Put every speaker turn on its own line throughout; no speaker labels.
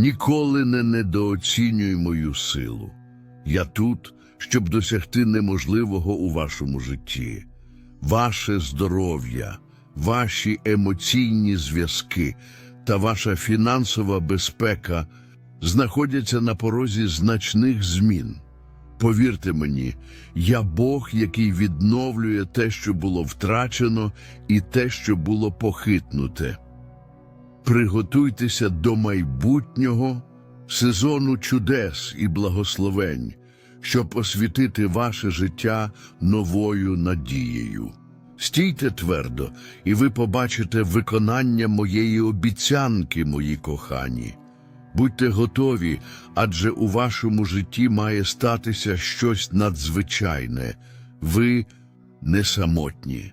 Ніколи не недооцінюй мою силу. Я тут, щоб досягти неможливого у вашому житті. Ваше здоров'я, ваші емоційні зв'язки та ваша фінансова безпека знаходяться на порозі значних змін. Повірте мені, я Бог, який відновлює те, що було втрачено, і те, що було похитнуте. Приготуйтеся до майбутнього сезону чудес і благословень, щоб освітити ваше життя новою надією. Стійте твердо, і ви побачите виконання моєї обіцянки, мої кохані. Будьте готові, адже у вашому житті має статися щось надзвичайне. Ви не самотні.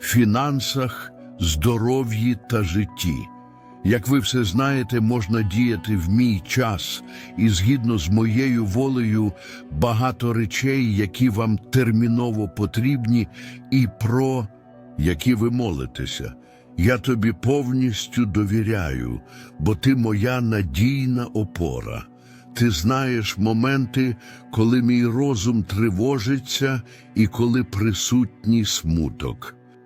фінансах, здоров'ї та житті. Як ви все знаєте, можна діяти в мій час, і згідно з моєю волею багато речей, які вам терміново потрібні, і про які ви молитеся. Я тобі повністю довіряю, бо ти моя надійна опора. Ти знаєш моменти, коли мій розум тривожиться і коли присутній смуток.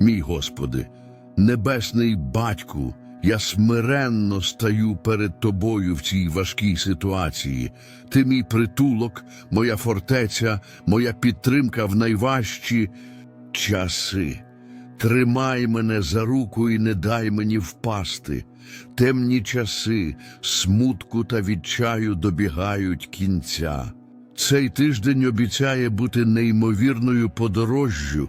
мій Господи, небесний батьку, я смиренно стаю перед тобою в цій важкій ситуації. Ти мій притулок, моя фортеця, моя підтримка в найважчі часи. Тримай мене за руку і не дай мені впасти. Темні часи, смутку та відчаю добігають кінця. Цей тиждень обіцяє бути неймовірною подорожжю,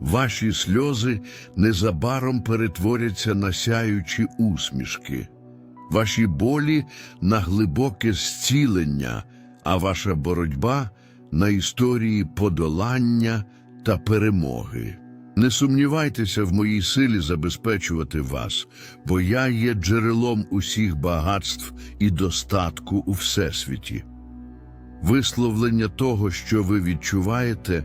Ваші сльози незабаром перетворяться на сяючі усмішки, ваші болі на глибоке зцілення, а ваша боротьба на історії подолання та перемоги. Не сумнівайтеся в моїй силі забезпечувати вас, бо я є джерелом усіх багатств і достатку у всесвіті. Висловлення того, що ви відчуваєте,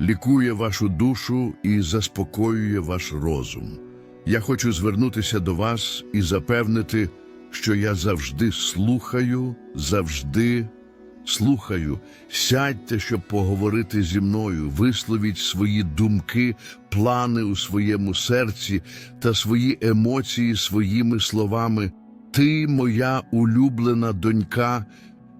лікує вашу душу і заспокоює ваш розум. Я хочу звернутися до вас і запевнити, що я завжди слухаю, завжди Слухаю, сядьте, щоб поговорити зі мною, висловіть свої думки, плани у своєму серці та свої емоції своїми словами. Ти, моя улюблена донька,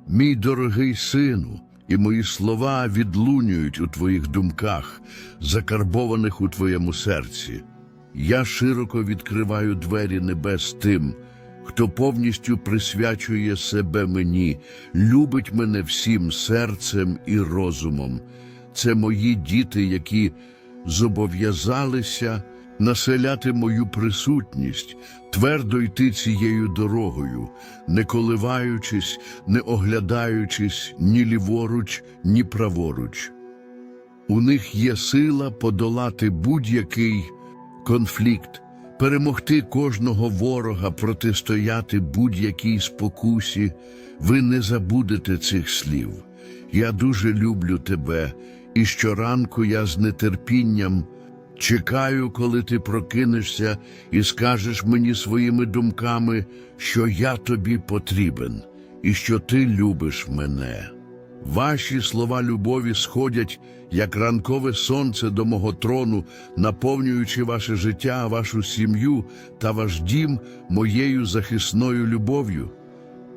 мій дорогий сину, і мої слова відлунюють у твоїх думках, закарбованих у твоєму серці. Я широко відкриваю двері небес тим, хто повністю присвячує себе мені, любить мене всім серцем і розумом. Це мої діти, які зобов'язалися населяти мою присутність, твердо йти цією дорогою, не коливаючись, не оглядаючись ні ліворуч, ні праворуч. У них є сила подолати будь-який конфлікт, перемогти кожного ворога, протистояти будь-якій спокусі. Ви не забудете цих слів. Я дуже люблю тебе, і щоранку я з нетерпінням чекаю, коли ти прокинешся і скажеш мені своїми думками, що я тобі потрібен і що ти любиш мене. Ваші слова любові сходять, як ранкове сонце до мого трону, наповнюючи ваше життя, вашу сім'ю та ваш дім моєю захисною любов'ю.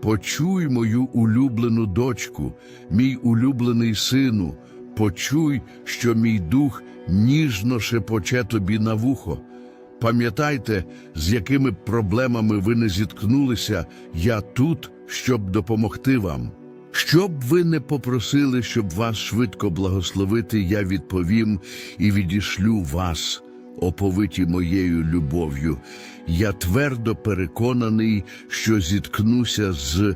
Почуй мою улюблену дочку, мій улюблений сину, почуй, що мій дух ніжно шепоче тобі на вухо. Пам'ятайте, з якими проблемами ви не зіткнулися, я тут, щоб допомогти вам. Що б ви не попросили, щоб вас швидко благословити, я відповім і відішлю вас, оповиті моєю любов'ю. Я твердо переконаний, що зіткнуся з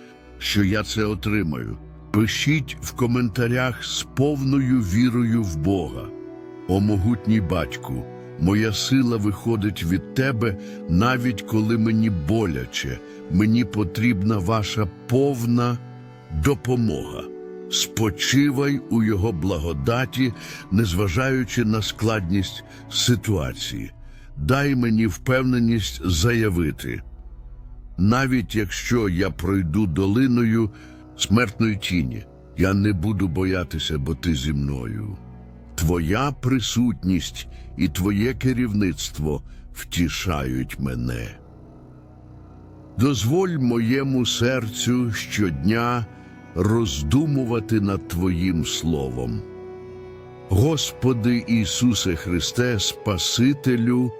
що я це отримаю. Пишіть в коментарях з повною вірою в Бога. О могутній батьку, моя сила виходить від тебе, навіть коли мені боляче, мені потрібна ваша повна допомога. Спочивай у його благодаті, незважаючи на складність ситуації. Дай мені впевненість заявити. Навіть якщо я пройду долиною смертної тіні, я не буду боятися, бо ти зі мною. Твоя присутність і твоє керівництво втішають мене. Дозволь моєму серцю щодня роздумувати над Твоїм Словом. Господи Ісусе Христе, Спасителю,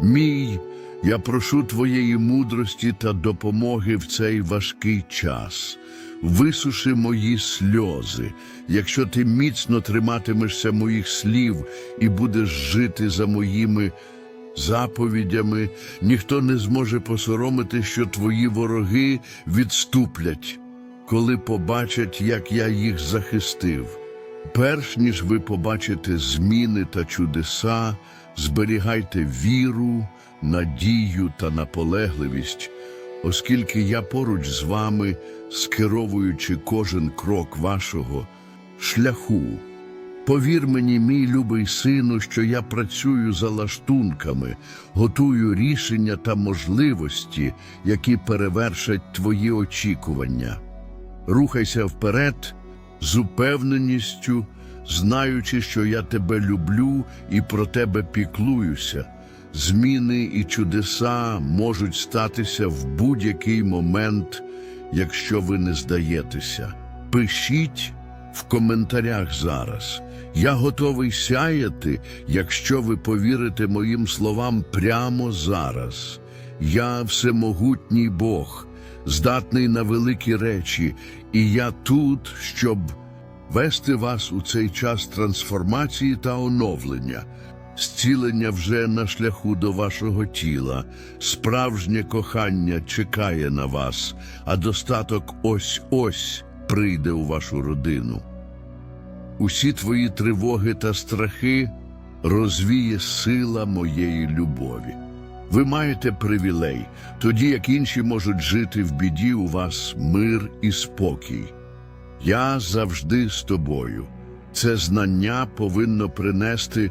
мій, я прошу Твоєї мудрості та допомоги в цей важкий час. Висуши мої сльози, якщо ти міцно триматимешся моїх слів і будеш жити за моїми заповідями, ніхто не зможе посоромити, що твої вороги відступлять, коли побачать, як я їх захистив. Перш ніж ви побачите зміни та чудеса, зберігайте віру, надію та наполегливість, оскільки я поруч з вами, скеровуючи кожен крок вашого шляху. Повір мені, мій любий сину, що я працюю за лаштунками, готую рішення та можливості, які перевершать твої очікування. Рухайся вперед з упевненістю, знаючи, що я тебе люблю і про тебе піклуюся. Зміни і чудеса можуть статися в будь-який момент, якщо ви не здаєтеся. Пишіть в коментарях зараз. Я готовий сяяти, якщо ви повірите моїм словам прямо зараз. Я всемогутній Бог, здатний на великі речі, і я тут, щоб вести вас у цей час трансформації та оновлення. Зцілення вже на шляху до вашого тіла, справжнє кохання чекає на вас, а достаток ось ось прийде у вашу родину. Усі твої тривоги та страхи розвіє сила моєї любові. Ви маєте привілей, тоді як інші можуть жити в біді, у вас мир і спокій. Я завжди з тобою. Це знання повинно принести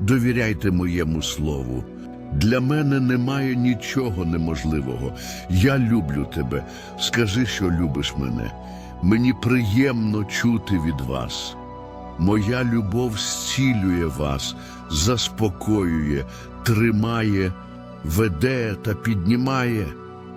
довіряйте моєму слову. Для мене немає нічого неможливого. Я люблю тебе. Скажи, що любиш мене. Мені приємно чути від вас. Моя любов зцілює вас, заспокоює, тримає, веде та піднімає.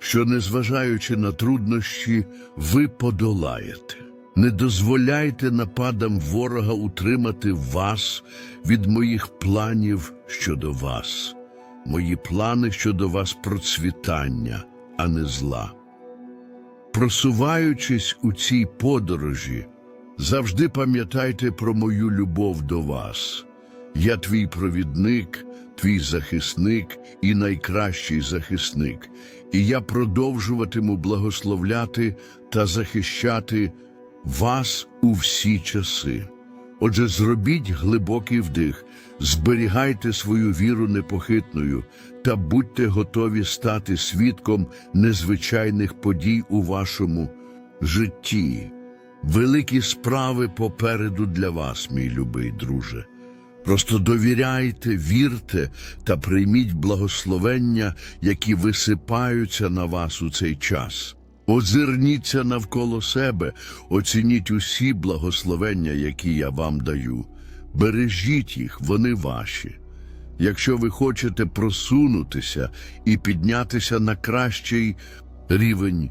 що, незважаючи на труднощі, ви подолаєте. Не дозволяйте нападам ворога утримати вас від моїх планів щодо вас. Мої плани щодо вас процвітання, а не зла. Просуваючись у цій подорожі, завжди пам'ятайте про мою любов до вас. Я твій провідник, твій захисник і найкращий захисник, і я продовжуватиму благословляти та захищати вас у всі часи. Отже, зробіть глибокий вдих, зберігайте свою віру непохитною та будьте готові стати свідком незвичайних подій у вашому житті. Великі справи попереду для вас, мій любий друже. Просто довіряйте, вірте та прийміть благословення, які висипаються на вас у цей час. Озирніться навколо себе, оцініть усі благословення, які я вам даю. Бережіть їх, вони ваші. Якщо ви хочете просунутися і піднятися на кращий рівень,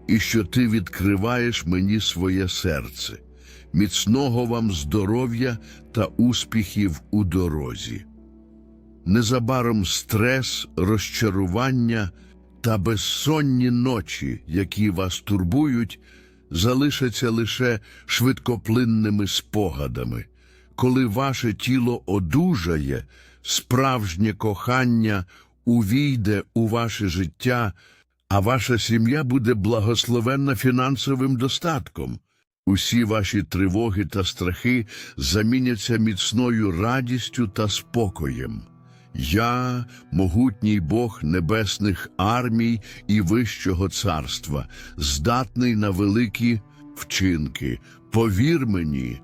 і що ти відкриваєш мені своє серце. Міцного вам здоров'я та успіхів у дорозі. Незабаром стрес, розчарування та безсонні ночі, які вас турбують, залишаться лише швидкоплинними спогадами. Коли ваше тіло одужає, справжнє кохання увійде у ваше життя, а ваша сім'я буде благословенна фінансовим достатком. Усі ваші тривоги та страхи заміняться міцною радістю та спокоєм. Я, могутній Бог небесних армій і вищого царства, здатний на великі вчинки. Повір мені,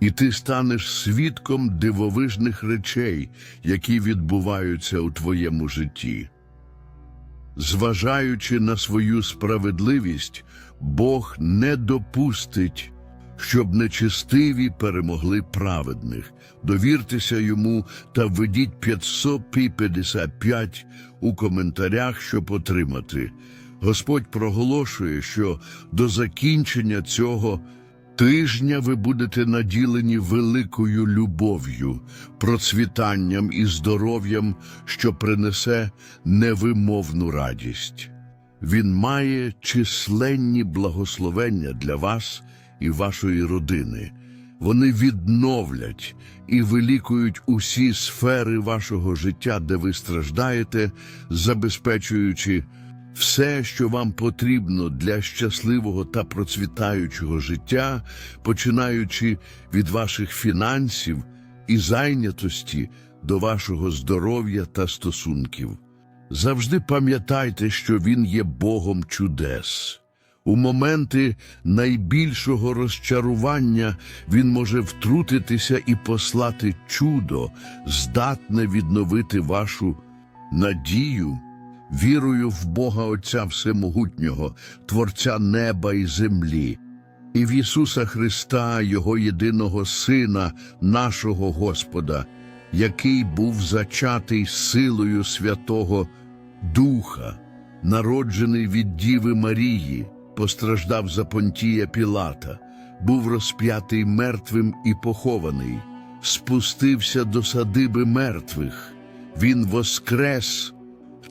і ти станеш свідком дивовижних речей, які відбуваються у твоєму житті. Зважаючи на свою справедливість, Бог не допустить, щоб нечестиві перемогли праведних. Довіртеся йому та введіть 555 у коментарях, щоб отримати. Господь проголошує, що до закінчення цього тижня ви будете наділені великою любов'ю, процвітанням і здоров'ям, що принесе невимовну радість. Він має численні благословення для вас і вашої родини. Вони відновлять і вилікують усі сфери вашого життя, де ви страждаєте, забезпечуючи все, що вам потрібно для щасливого та процвітаючого життя, починаючи від ваших фінансів і зайнятості до вашого здоров'я та стосунків. Завжди пам'ятайте, що Він є Богом чудес. У моменти найбільшого розчарування Він може втрутитися і послати чудо, здатне відновити вашу надію, вірою в Бога Отця Всемогутнього, Творця неба і землі, і в Ісуса Христа, Його єдиного Сина, нашого Господа, який був зачатий силою Святого Духа, народжений від Діви Марії, постраждав за Понтія Пілата, був розп'ятий мертвим і похований, спустився до садиби мертвих. Він воскрес